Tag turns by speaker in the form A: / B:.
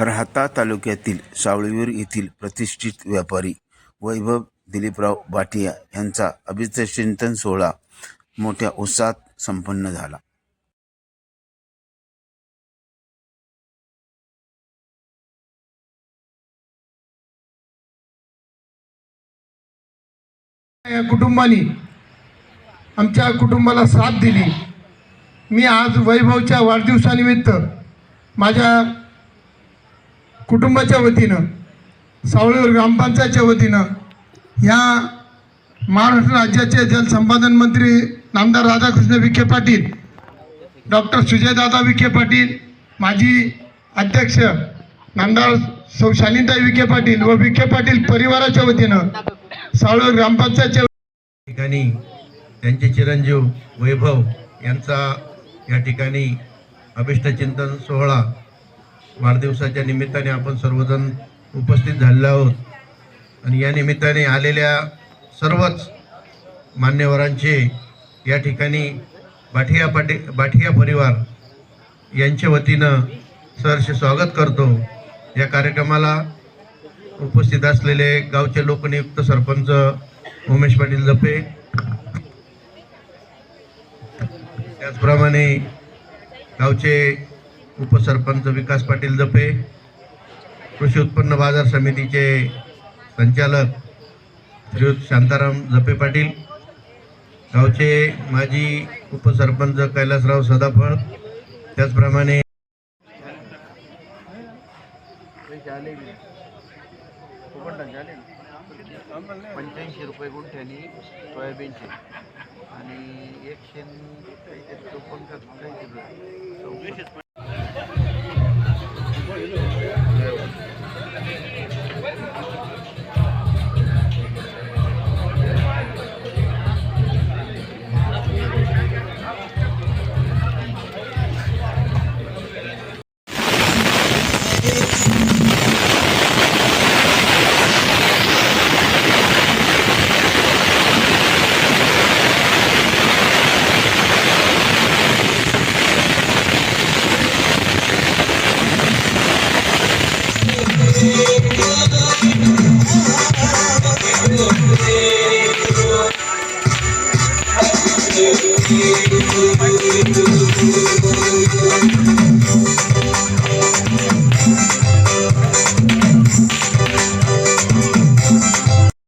A: राहता तालुक्यातील सावळीवीर येथील प्रतिष्ठित व्यापारी वैभव दिलीपराव बाटिया यांचा अभिचिंतन सोहळा मोठ्या उत्साहात संपन्न झाला.
B: या कुटुंबाने आमच्या कुटुंबाला साथ दिली. मी आज वैभवच्या वाढदिवसानिमित्त माझ्या कुटुंबाच्या वतीनं सावळीवर ग्रामपंचायतच्या वतीनं या महाराष्ट्र राज्याचे जलसंपादन मंत्री नामदार राधाकृष्ण विखे पाटील डॉक्टर सुजयदादा विखे पाटील माजी अध्यक्ष नामदार सौ शालिनताई विखे पाटील व विखे पाटील परिवाराच्या वतीनं सावळीवर ग्रामपंचायतच्या
C: ठिकाणी त्यांचे चिरंजीव वैभव यांचा या ठिकाणी अभिष्टचिंतन सोहळा वाढदिवसाच्या निमित्ताने आपण सर्वजण उपस्थित झालेलो आहोत. आणि या निमित्ताने आलेल्या सर्वच मान्यवरांचे या ठिकाणी बाठिया पाटी बाठिया परिवार यांच्या वतीनं सहर्ष स्वागत करतो. या कार्यक्रमाला उपस्थित असलेले गावचे लोकनियुक्त सरपंच उमेश पाटील जपे. त्याचप्रमाणे गावचे उपसरपंच विकास पाटील जपे कृषी उत्पन्न बाजार समितीचे संचालक श्रीयुत शांताराम जपे पाटील गावचे माजी उपसरपंच कैलासराव सदाफळ त्याचप्रमाणे
D: पंच्याऐंशी रुपये गुंठ्यानी सोयाबीनचे आणि एकशे चोपन्न Thank you.